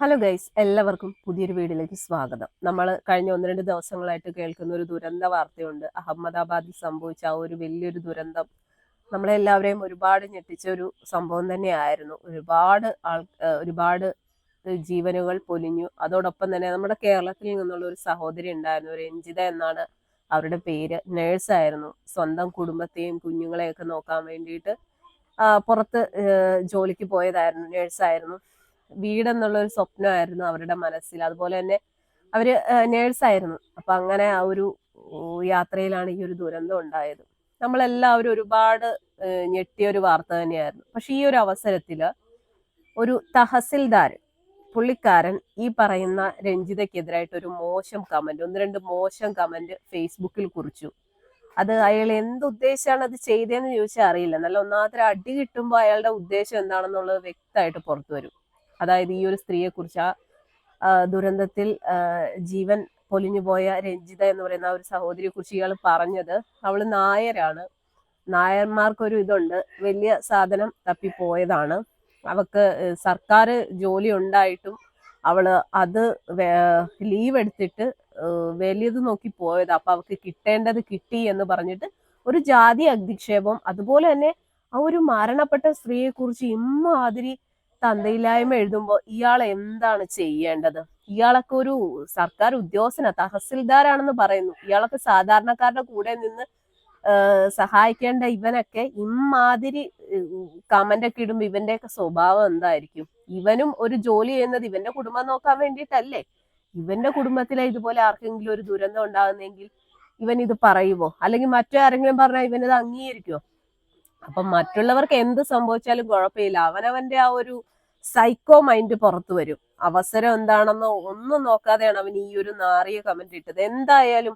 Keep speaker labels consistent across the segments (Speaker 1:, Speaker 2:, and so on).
Speaker 1: Hello guys എല്ലാവർക്കും പുതിയൊരു വീഡിയോയിലേക്ക് സ്വാഗതം. നമ്മൾ കഴിഞ്ഞ ഒന്ന് രണ്ട് ദിവസങ്ങളായിട്ട് കേൾക്കുന്ന ഒരു ദുരന്ത വാർത്തയുണ്ട്. അഹമ്മദാബാദിൽ സംഭവിച്ച ആ ഒരു വലിയൊരു ദുരന്തം നമ്മളെല്ലാവരെയും ഒരുപാട് ഞെട്ടിച്ച ഒരു സംഭവം തന്നെയായിരുന്നു. ഒരുപാട് ആൾ ഒരുപാട് ജീവനുകൾ പൊലിഞ്ഞു. അതോടൊപ്പം തന്നെ നമ്മുടെ കേരളത്തിൽ നിന്നുള്ള ഒരു സഹോദരി ഉണ്ടായിരുന്നു രഞ്ജിത എന്നാണ് അവരുടെ പേര്. നേഴ്സായിരുന്നു സ്വന്തം കുടുംബത്തെയും കുഞ്ഞുങ്ങളെയൊക്കെ നോക്കാൻ വേണ്ടിയിട്ട് പുറത്ത് ജോലിക്ക് പോയതായിരുന്നു. നേഴ്സായിരുന്നു വീടെന്നുള്ള ഒരു സ്വപ്നമായിരുന്നു അവരുടെ മനസ്സിൽ. അതുപോലെ തന്നെ അവർ നേഴ്സായിരുന്നു അപ്പൊ അങ്ങനെ ആ ഒരു യാത്രയിലാണ് ഈ ഒരു ദുരന്തം ഉണ്ടായത്. നമ്മളെല്ലാവരും ഒരുപാട് ഞെട്ടിയ ഒരു വാർത്ത തന്നെയായിരുന്നു. പക്ഷെ ഈ ഒരു അവസരത്തിൽ ഒരു തഹസിൽദാർ പുള്ളിക്കാരൻ ഈ പറയുന്ന രഞ്ജിതയ്ക്കെതിരായിട്ട് ഒരു മോശം കമന്റ് ഒന്ന് രണ്ട് മോശം കമന്റ് ഫേസ്ബുക്കിൽ കുറിച്ചു. അത് അയാൾ എന്ത് ഉദ്ദേശമാണ് അത് ചെയ്തതെന്ന് ചോദിച്ചാൽ അറിയില്ല. നല്ല ഒന്നാമത്തെ അടി കിട്ടുമ്പോൾ അയാളുടെ ഉദ്ദേശം എന്താണെന്നുള്ളത് വ്യക്തമായിട്ട് പുറത്തു വരും. അതായത് ഈ ഒരു സ്ത്രീയെ കുറിച്ച് ആ ദുരന്തത്തിൽ ജീവൻ പൊലിഞ്ഞുപോയ രഞ്ജിത എന്ന് പറയുന്ന ഒരു സഹോദരിയെ കുറിച്ച് ഇയാൾ പറഞ്ഞത്. അവൾ നായരാണ്. നായന്മാർക്കൊരു ഇതുണ്ട്. വലിയ സാധനം തപ്പിപ്പോയതാണ്. അവക്ക് സർക്കാർ ജോലി ഉണ്ടായിട്ടും അവൾ അത് ലീവ് എടുത്തിട്ട് വലിയത് നോക്കി പോയത്. അപ്പൊ അവക്ക് കിട്ടേണ്ടത് കിട്ടി എന്ന് പറഞ്ഞിട്ട് ഒരു ജാതി അധിക്ഷേപം അതുപോലെ തന്നെ ആ ഒരു മരണപ്പെട്ട സ്ത്രീയെ കുറിച്ച് ഇമ്മാതിരി തന്തയില്ലായ്മ എഴുതുമ്പോ ഇയാൾ എന്താണ് ചെയ്യേണ്ടത്? ഇയാളൊക്കെ ഒരു സർക്കാർ ഉദ്യോഗസ്ഥന തഹസിൽദാരാണെന്ന് പറയുന്നു. ഇയാളൊക്കെ സാധാരണക്കാരുടെ കൂടെ നിന്ന് സഹായിക്കേണ്ട ഇവനൊക്കെ ഇമാതിരി കമന്റ് ഒക്കെ ഇടുമ്പോ ഇവന്റെയൊക്കെ സ്വഭാവം എന്തായിരിക്കും? ഇവനും ഒരു ജോലി ചെയ്യുന്നത് ഇവന്റെ കുടുംബം നോക്കാൻ വേണ്ടിയിട്ടല്ലേ? ഇവന്റെ കുടുംബത്തിലെ ഇതുപോലെ ആർക്കെങ്കിലും ഒരു ദുരന്തം ഉണ്ടാകുന്നെങ്കിൽ ഇവൻ ഇത് പറയുമോ അല്ലെങ്കിൽ മറ്റാരെങ്കിലും പറഞ്ഞാൽ ഇവനത് അംഗീകരിക്കുമോ അപ്പൊ മറ്റുള്ളവർക്ക് എന്ത് സംഭവിച്ചാലും കുഴപ്പമില്ല. അവനവന്റെ ആ ഒരു സൈക്കോ മൈൻഡ് പുറത്തു വരും. അവസരം എന്താണെന്നോ ഒന്നും നോക്കാതെയാണ് അവൻ ഈ ഒരു നാറിയ കമന്റ് ഇട്ടത്. എന്തായാലും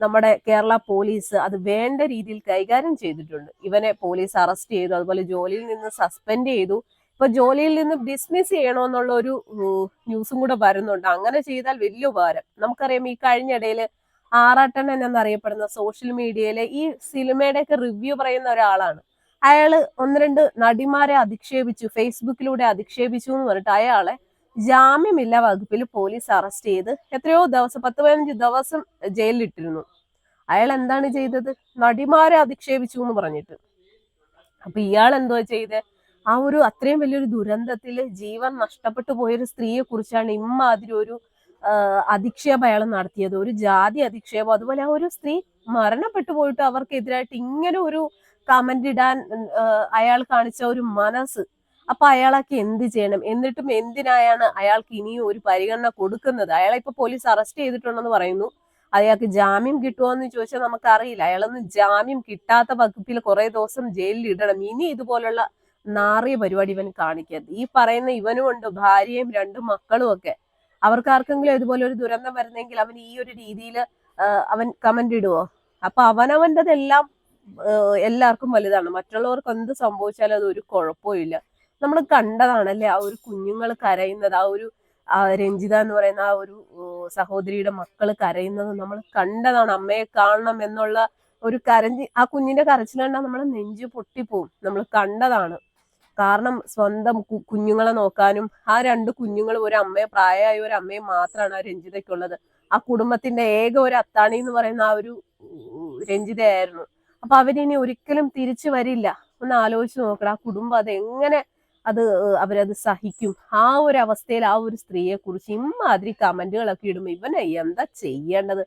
Speaker 1: നമ്മുടെ കേരള പോലീസ് അത് വേണ്ട രീതിയിൽ കൈകാര്യം ചെയ്തിട്ടുണ്ട്. ഇവനെ പോലീസ് അറസ്റ്റ് ചെയ്തു അതുപോലെ ജോലിയിൽ നിന്ന് സസ്പെൻഡ് ചെയ്തു. ഇപ്പൊ ജോലിയിൽ നിന്ന് ഡിസ്മിസ് ചെയ്യണമെന്നുള്ള ഒരു ന്യൂസും കൂടെ വരുന്നുണ്ട്. അങ്ങനെ ചെയ്താൽ വലിയ ഉപകാരം. നമുക്കറിയാം ഈ കഴിഞ്ഞ ഇടയിൽ ആറാട്ടണ്ണൻ എന്നറിയപ്പെടുന്ന സോഷ്യൽ മീഡിയയിലെ ഈ സിനിമയുടെയൊക്കെ റിവ്യൂ പറയുന്ന ഒരാളാണ്. അയാൾ ഒന്ന് രണ്ട് നടിമാരെ അധിക്ഷേപിച്ചു ഫേസ്ബുക്കിലൂടെ അധിക്ഷേപിച്ചു എന്ന് പറഞ്ഞിട്ട് അയാളെ ജാമ്യമില്ല വകുപ്പിൽ പോലീസ് അറസ്റ്റ് ചെയ്ത് എത്രയോ ദിവസം പത്ത് പതിനഞ്ച് ദിവസം ജയിലിലിട്ടിരുന്നു. അയാൾ എന്താണ് ചെയ്തത്? നടിമാരെ അധിക്ഷേപിച്ചു എന്ന് പറഞ്ഞിട്ട്. അപ്പൊ ഇയാൾ എന്തോ ചെയ്തേ? ആ ഒരു അത്രയും വലിയൊരു ദുരന്തത്തിൽ ജീവൻ നഷ്ടപ്പെട്ടു പോയൊരു സ്ത്രീയെ കുറിച്ചാണ് ഇമ്മാതിരി ഒരു അധിക്ഷേപം അയാൾ നടത്തിയത്. ഒരു ജാതി അധിക്ഷേപം. അതുപോലെ ആ ഒരു സ്ത്രീ മരണപ്പെട്ടു പോയിട്ട് അവർക്കെതിരായിട്ട് ഇങ്ങനെ ഒരു കമന്റ് ഇടാൻ അയാൾ കാണിച്ച ഒരു മനസ്സ്. അപ്പൊ അയാളൊക്കെ എന്ത് ചെയ്യണം? എന്നിട്ടും എന്തിനായാണ് അയാൾക്ക് ഇനിയും ഒരു പരിഗണന കൊടുക്കുന്നത്? അയാളെ ഇപ്പൊ പോലീസ് അറസ്റ്റ് ചെയ്തിട്ടുണ്ടെന്ന് പറയുന്നു. അയാൾക്ക് ജാമ്യം കിട്ടുമോ എന്ന് ചോദിച്ചാൽ നമുക്കറിയില്ല. അയാളൊന്നും ജാമ്യം കിട്ടാത്ത വകുപ്പിൽ കുറെ ദിവസം ജയിലിൽ ഇടണം. ഇനി ഇതുപോലുള്ള നാറിയ പരിപാടി ഇവൻ കാണിക്കരുത്. ഈ പറയുന്ന ഇവനും ഉണ്ട് ഭാര്യയും രണ്ട് മക്കളും ഒക്കെ. അവർക്ക് ആർക്കെങ്കിലും ഇതുപോലെ ഒരു ദുരന്തം വരുന്നെങ്കിൽ അവൻ ഈ ഒരു രീതിയിൽ അവൻ കമന്റ് ഇടുവോ? അപ്പൊ അവനവന്റെതെല്ലാം എല്ലാവർക്കും വലുതാണ്. മറ്റുള്ളവർക്ക് എന്ത് സംഭവിച്ചാലും അത് ഒരു കുഴപ്പമില്ല നമ്മൾ കണ്ടതാണല്ലേ ആ ഒരു കുഞ്ഞുങ്ങൾ കരയുന്നത് ആ ഒരു രഞ്ജിത എന്ന് പറയുന്ന ആ ഒരു സഹോദരിയുടെ മക്കൾ കരയുന്നത് നമ്മൾ കണ്ടതാണ്. അമ്മയെ കാണണം എന്നുള്ള ഒരു കരഞ്ഞ് ആ കുഞ്ഞിന്റെ കരച്ചിൽ നമ്മളെ നെഞ്ച് പൊട്ടിപ്പോവും. നമ്മൾ കണ്ടതാണ്. കാരണം സ്വന്തം കുഞ്ഞുങ്ങളെ നോക്കാനും ആ രണ്ട് കുഞ്ഞുങ്ങളും ഒരു അമ്മയെ പ്രായമായ ഒരു അമ്മയെ മാത്രമാണ് ആ രഞ്ജിതയ്ക്കുള്ളത്. ആ കുടുംബത്തിന്റെ ഏക ഒരു അത്താണി എന്ന് പറയുന്ന ആ ഒരു രഞ്ജിതയായിരുന്നു. അപ്പൊ അവരിനി ഒരിക്കലും തിരിച്ചു വരില്ല. ഒന്ന് ആലോചിച്ച് നോക്കണം. ആ കുടുംബം അത് എങ്ങനെ അത് അവരത് സഹിക്കും? ആ ഒരു അവസ്ഥയിൽ ആ ഒരു സ്ത്രീയെ കുറിച്ച് ഇമ്മാതിരി കമന്റുകളൊക്കെ ഇടുമ്പോ ഇവനെ എന്താ ചെയ്യേണ്ടത്?